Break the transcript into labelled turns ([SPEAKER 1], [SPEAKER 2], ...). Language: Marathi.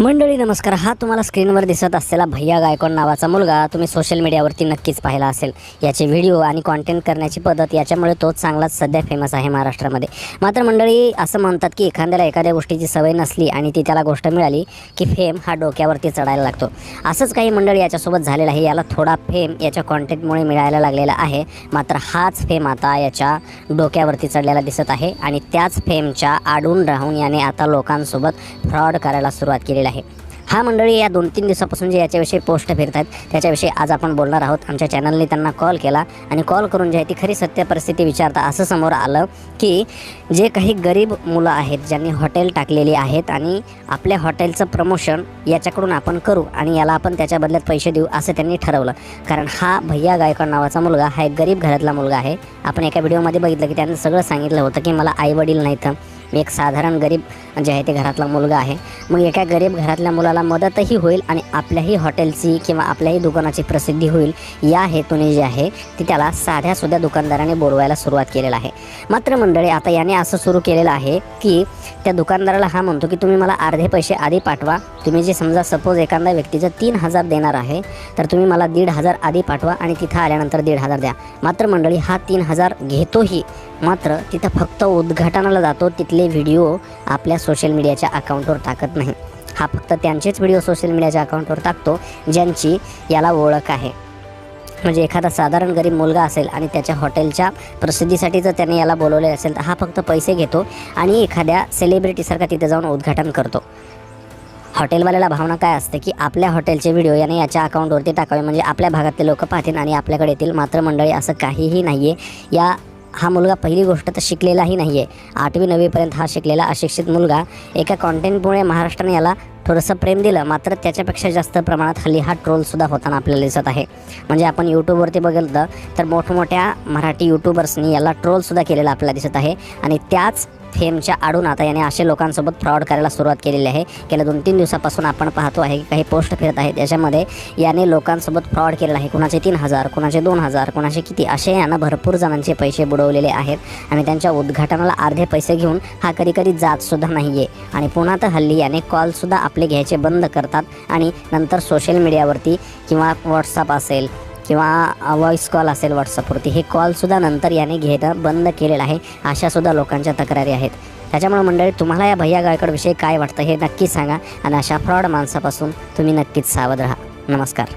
[SPEAKER 1] मंडळी नमस्कार. हा तुम्हाला स्क्रीनवर दिसत असलेला भैया गायकवाड नावाचा मुलगा तुम्ही सोशल मीडियावरती नक्कीच पाहिला असेल. याचे व्हिडिओ आणि कॉन्टेंट करण्याची पद्धत याच्यामुळे तोच चांगलाच सध्या फेमस आहे महाराष्ट्रामध्ये. मात्र मंडळी असं म्हणतात की एखाद्याला एखाद्या गोष्टीची सवय नसली आणि ती त्याला गोष्ट मिळाली की फेम हा डोक्यावरती चढायला लागतो. असंच काही मंडळी याच्यासोबत झालेलं आहे. याला थोडा फेम याच्या कॉन्टेंटमुळे मिळायला लागलेला आहे. मात्र हाच फेम आता याच्या डोक्यावरती चढलेला दिसत आहे आणि त्याच फेमच्या आडून राहून याने आता लोकांसोबत फ्रॉड करायला सुरुवात केली केलेली आहे. हा मंडळी या दोन तीन दिवसापासून जे याच्याविषयी पोस्ट फिरत आहेत त्याच्याविषयी आज आपण बोलणार आहोत. आमच्या चॅनलने त्यांना कॉल केला आणि कॉल करून जे आहे ती खरी सत्य परिस्थिती विचारता असं समोर आलं की जे काही गरीब मुलं आहेत ज्यांनी हॉटेल टाकलेली आहेत आणि आपल्या हॉटेलचं प्रमोशन याच्याकडून आपण करू आणि याला आपण त्याच्या बदल्यात पैसे देऊ असं त्यांनी ठरवलं. कारण हा भैया गायकवाड नावाचा मुलगा हा एक गरीब घरातला मुलगा आहे. आपण एका व्हिडिओमध्ये बघितलं की त्यांनी सगळं सांगितलं होतं की मला आईवडील नाहीत. मी एक साधारण गरीब जे आहे ते घरातला मुलगा आहे. मग एका गरीब घरातल्या मुलाला मदतही होईल आणि आपल्याही हॉटेलची किंवा आपल्याही दुकानाची प्रसिद्धी होईल या हेतूने जे आहे ती त्याला साध्या सुध्या दुकानदाराने बोलवायला सुरुवात केलेलं आहे. मात्र मंडळी आता याने असं सुरू केलेलं आहे की त्या दुकानदाराला हा म्हणतो की तुम्ही मला अर्धे पैसे आधी पाठवा. तुम्ही जे समजा सपोज एखादा व्यक्तीचं तीन हजार देणार आहे तर तुम्ही मला दीड हजार आधी पाठवा आणि तिथं आल्यानंतर दीड हजार द्या. मात्र मंडळी हा तीन हजार घेतोही मात्र तिथं फक्त उद्घाटनाला जातो तिथले व्हिडिओ आपल्या सोशल मीडियाच्या अकाउंटवर टाकत नाही. हा फक्त त्यांचेच व्हिडिओ सोशल मीडियाच्या अकाउंटवर टाकतो ज्यांची याला ओळख आहे. म्हणजे एखादा साधारण गरीब मुलगा असेल आणि त्याच्या हॉटेलच्या प्रसिद्धीसाठी जर त्याने याला बोलवले असेल तर हा फक्त पैसे घेतो आणि एखाद्या सेलिब्रिटीसारखा तिथे जाऊन उद्घाटन करतो. हॉटेलवाल्याला भावना काय असते की आपल्या हॉटेलचे व्हिडिओ याने याच्या अकाउंटवरती टाकावे म्हणजे आपल्या भागातले लोक पाहतील आणि आपल्याकडे येतील मात्र मंडळी असं काहीही नाही आहे या हा मुलगा पहिली गोष्ट तर शिकलेलाही नाही आहे आठवी नववीपर्यंत हा शिकलेला अशिक्षित मुलगा. एका कॉन्टेंटमुळे महाराष्ट्राने याला थोडंसं प्रेम दिलं मात्र त्याच्यापेक्षा जास्त प्रमाणात हल्ली हा ट्रोलसुद्धा होताना आपल्याला दिसत आहे. म्हणजे आपण यूट्यूबवरती बघितलं तर मोठमोठ्या मराठी यूट्यूबर्सनी याला ट्रोलसुद्धा केलेला आपल्याला दिसत आहे. आणि त्याच फेमच्या आडून आता याने असे लोकांसोबत फ्रॉड करायला सुरुवात केलेली आहे. गेल्या दोन तीन दिवसापासून आपण पाहतो आहे की काही पोस्ट फिरत आहेत. त्याच्यामध्ये याने लोकांसोबत फ्रॉड केलेला आहे. कुणाचे तीन हजार कुणाचे दोन हजार कुणाचे किती? असे यानं भरपूर जणांचे पैसे बुडवलेले आहेत. आणि त्यांच्या उद्घाटनाला अर्धे पैसे घेऊन हा कधी कधी जातसुद्धा नाही आहे आणि पुन्हा तर हल्ली याने कॉलसुद्धा आपले घ्यायचे बंद करतात. आणि नंतर सोशल मीडियावरती किंवा व्हॉट्सअप असेल किंवा व्हॉइस कॉल असेल व्हॉट्सअपवरती हे कॉलसुद्धा नंतर याने घेणं बंद केलेलं आहे अशासुद्धा लोकांच्या तक्रारी आहेत. त्याच्यामुळे मंडळी तुम्हाला या भैया गायकडविषयी काय वाटतं हे नक्की सांगा आणि अशा फ्रॉड माणसापासून तुम्ही नक्कीच सावध राहा. नमस्कार.